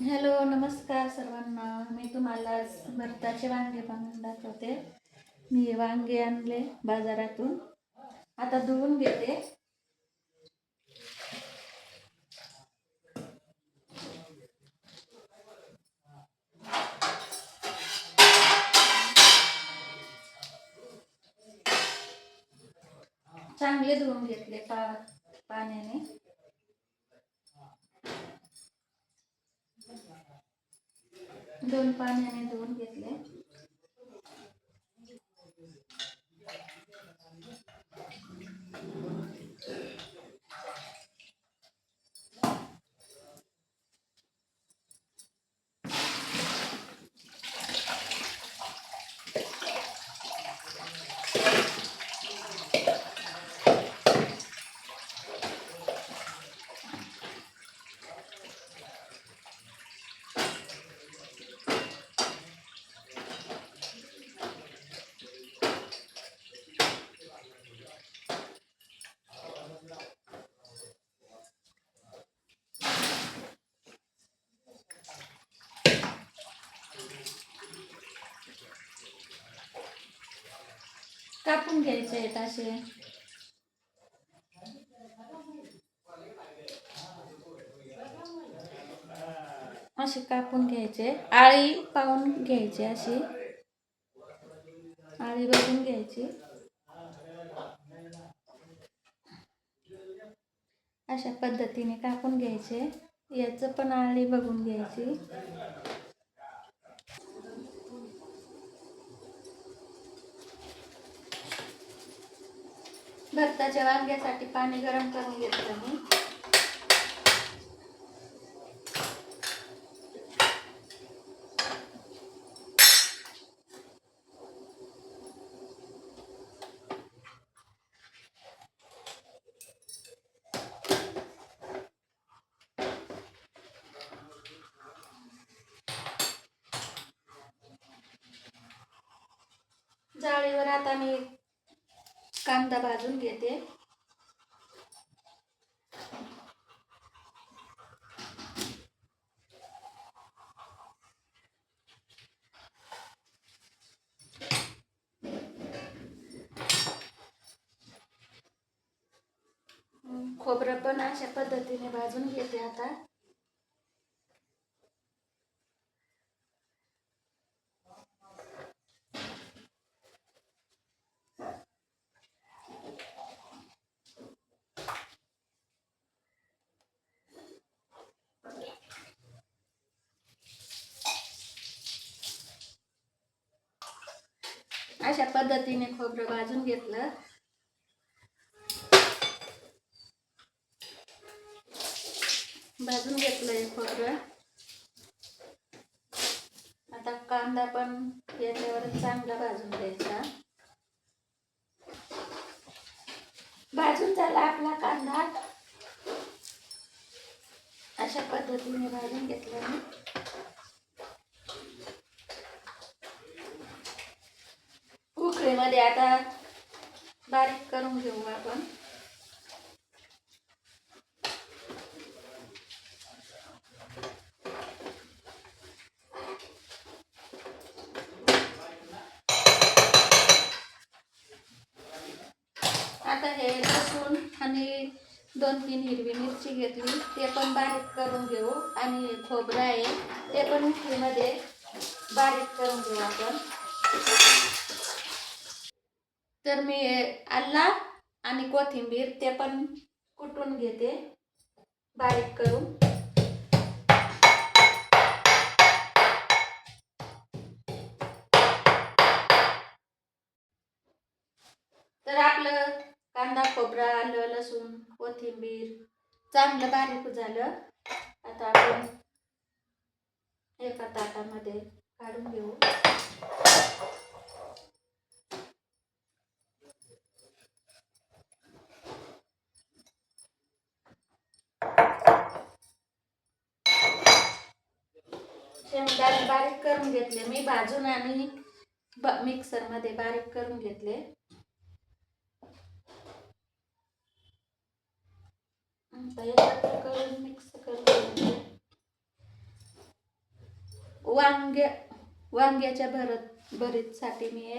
Hello नमस्कार सर्वांना. मी तुम्हाला आज भरताचे वांगे बनवून दाखवते. मी वांगे आणले बाजारातून. आता धुवून घेते. चांगले धुवून घेतले पा पाण्याने. दोन पाण्याने धुवून घेतले. कापून घ्यायचे आहेत असे. असे कापून घ्यायचे. आळी पाहून घ्यायची अशी. आळी बघून घ्यायची. अशा पद्धतीने कापून घ्यायचे. याचं पण आळी बघून घ्यायची. भरताच्या वांग्यासाठी पाणी गरम करून घेतलं मी. जाळीवर आता मी कांदा भाजून घेते. खोबरं पण अशा पद्धतीने भाजून घेते आता. अशा पद्धतीने खोबरं भाजून घेतलं. भाजून घेतलंय खोबरं. आता कांदा पण याच्यावर चांगला भाजून द्यायचा भाजून झाला आपला कांदा. अशा पद्धतीने भाजून घेतला मी आता बारीक करून घेऊ आपण. आता हे लसूण आणि दोन तीन हिरवी मिरची घेतली ते पण बारीक करून घेऊ. आणि खोबरं आहे ते पण उकळीमध्ये बारीक करून घेऊ आपण. तर मी आल्ला आणि कोथिंबीर ते पण कुटून घेते. बारीक करून. तर आपलं कांदा खोबरा आलं लसूण कोथिंबीर चांगलं बारीक झालं. आता आपण एका ताटामध्ये काढून घेऊ शेंगदाणे बारीक करून घेतले मी भाजून आणि मिक्सरमध्ये बारीक करून घेतले. वांगे करून मिक्स करून वांग्या वांग्याच्या भरत भरीतसाठी मी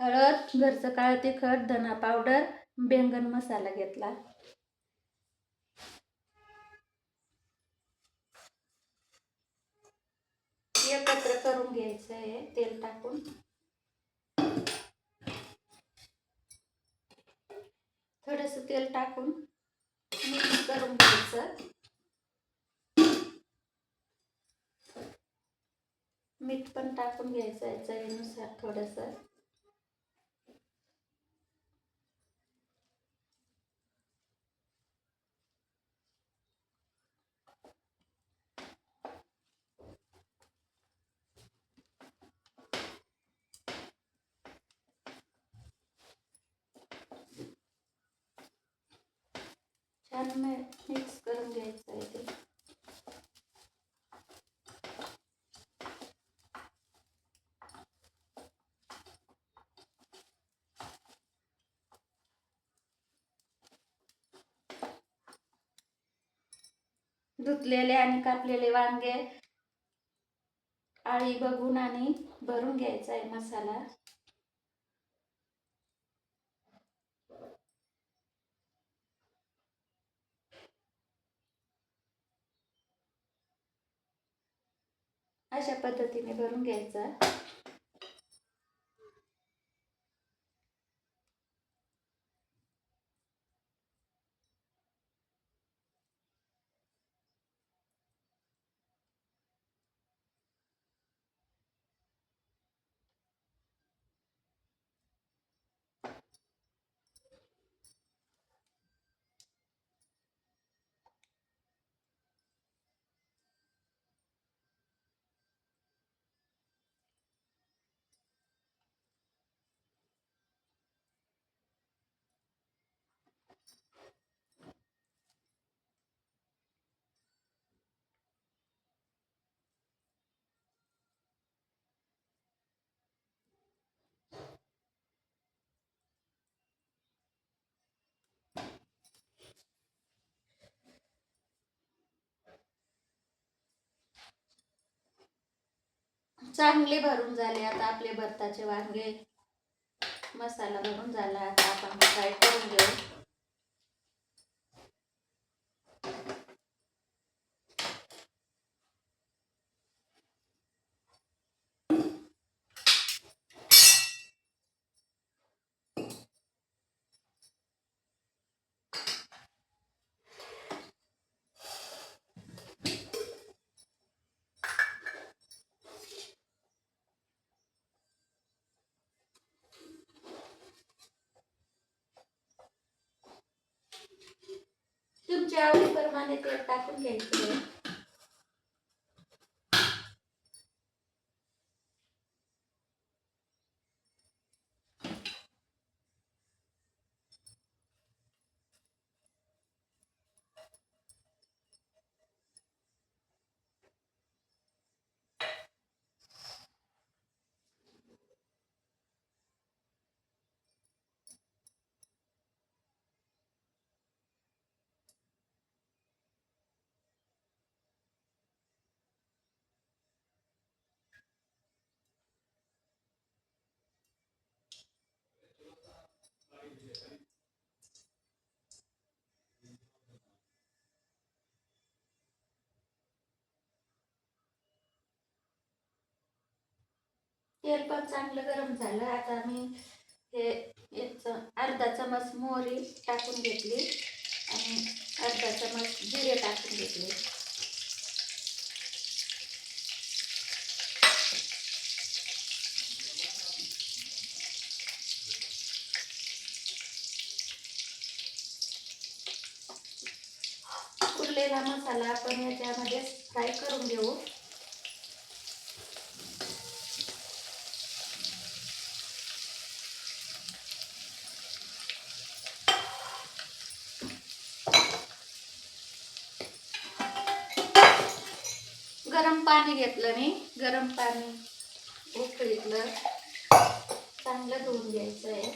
हळद घरचं काळं तिखट धना पावडर बेंगन मसाला घेतला. एकत्र करून घ्यायचं आहे तेल टाकून. थोडस तेल टाकून मिक्स करून घ्यायचं. मीठ पण टाकून घ्यायचं आहे चवीनुसार थोडंसं छान मिक्स करून घ्यायचं आहे ते धुतलेले आणि कापलेले वांगे. आळी बघून आणि भरून घ्यायचा आहे मसाला. अशा पद्धतीने भरून घ्यायचा. चांगले भरून झाले. आता आपले भरताचे वांगे मसाला भरून झाला. आता आपण फ्राय करून घेऊ? तुमच्या आवडीप्रमाणे तेल टाकून घ्यायचं तेल पण चांगलं गरम झालं. आता मी हे याचं अर्धा चमच मोहरी टाकून घेतली आणि अर्धा चमच जिरे टाकून घेतले. उरलेला मसाला आपण याच्यामध्ये फ्राय करून घेऊ. पाणी घेतलं मी गरम पाणी. उकळीतलं. चांगलं धुवून घ्यायचं आहे.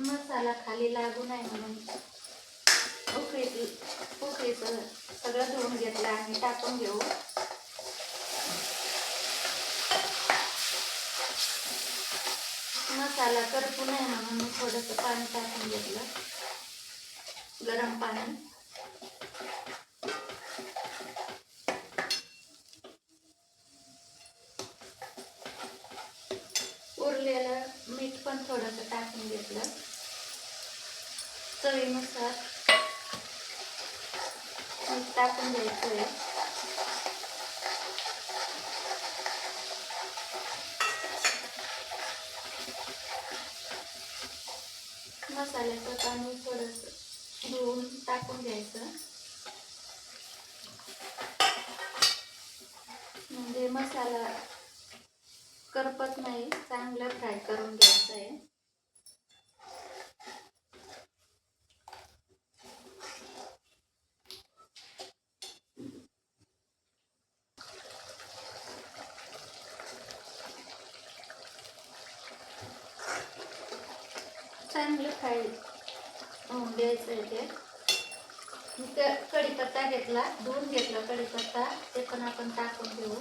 मसाला खाली लागू नाही म्हणून. उकळीत उकळीचं सगळं धुवून घेतलं आणि टाकून घेऊ मसाला करपू नये म्हणून मी थोडंसं पाणी टाकून घेतलं गरम पाणी उरलेलं मीठ पण थोडंसं टाकून घेतलं. चवीनुसार मीठ टाकून घ्यायचं आहे मसाल्याचं पाणी थोडंसं धुवून टाकून घ्यायचं. म्हणजे मसाला करपत नाही चांगलं फ्राय करून आहे चांगलं फ्राय होऊन द्यायचं आहे ते कढीपत्ता घेतला दोन घेतला कढीपत्ता ते पण आपण टाकून घेऊ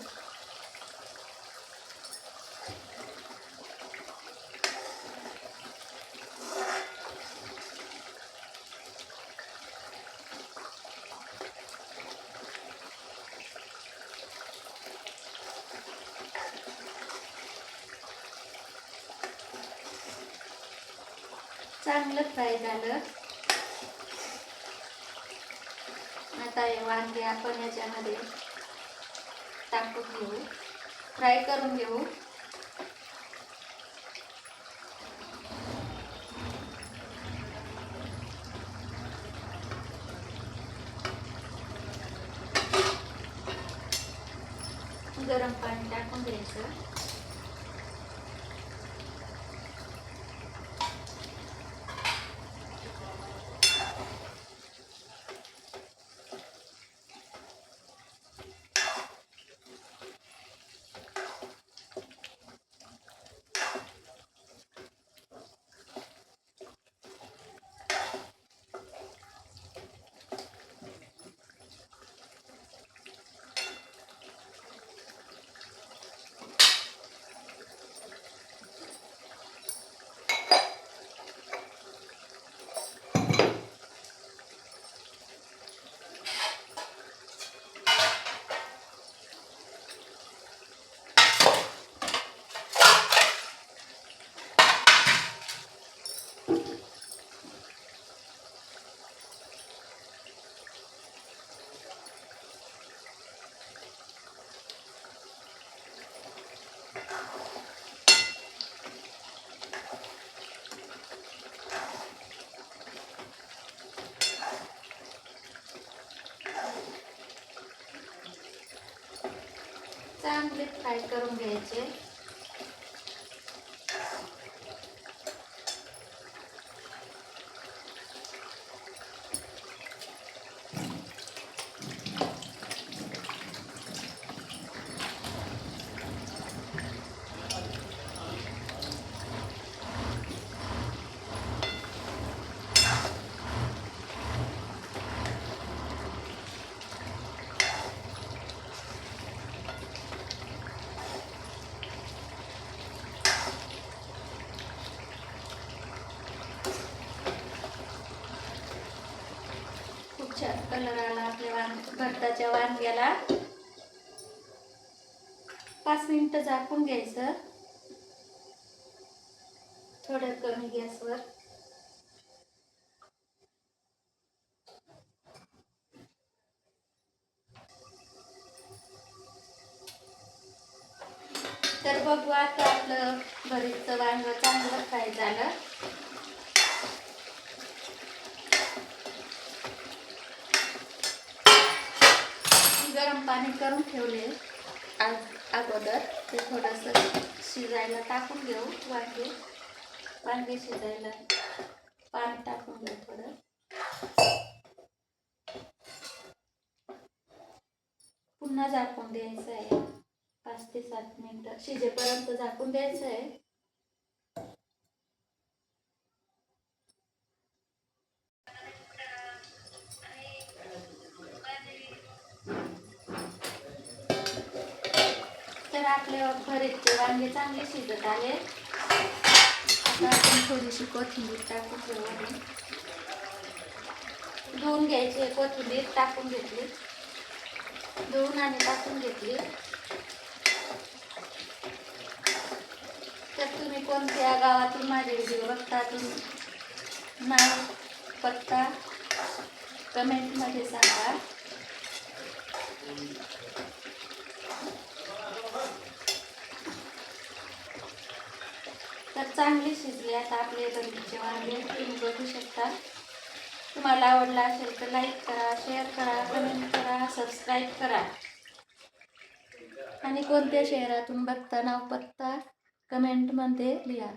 चांगलं फ्राय झालं. आता हे वांगे आपण याच्यामध्ये टाकून घेऊ. फ्राय करून घेऊ. गरम पाणी टाकून द्यायचं चांगले फ्राय करून घ्यायचे. कलर आला आपल्या वांग भरताच्या वांग्याला पाच मिनटं झाकून घ्यायचं. थोडं कमी गॅसवर. तर बघू आता आपलं भरीतचं वांग चांगलं फ्राय झालं मी गरम पाणी करून ठेवले आज अगोदर ते थोडंसं शिजायला टाकून घेऊ वांगे. वांगे शिजायला पाणी टाकून घेऊ थोडं. पुन्हा झाकून द्यायचं आहे. पाच ते सात मिनटं. शिजेपर्यंत झाकून द्यायचं आहे. आपले भरीतचे वांगे चांगले शिजत आले. आता आपण थोडीशी कोथिंबीर टाकू घेऊ धुवून घ्यायची कोथिंबीर टाकून घेतली. धुवून आणि टाकून घेतली. तर तुम्ही कोणत्या गावातून माझे व्हिडिओ बघता? तुम्ही नाव पत्ता कमेंटमध्ये सांगा. तर चांगली शिजली आता आपले बंदीचे वांगे. तुम्ही बघू शकता. तुम्हाला आवडला असेल तर लाईक करा शेअर करा कमेंट करा सबस्क्राईब करा. आणि कोणत्या शहरातून बघता नाव पत्ता कमेंटमध्ये लिहा.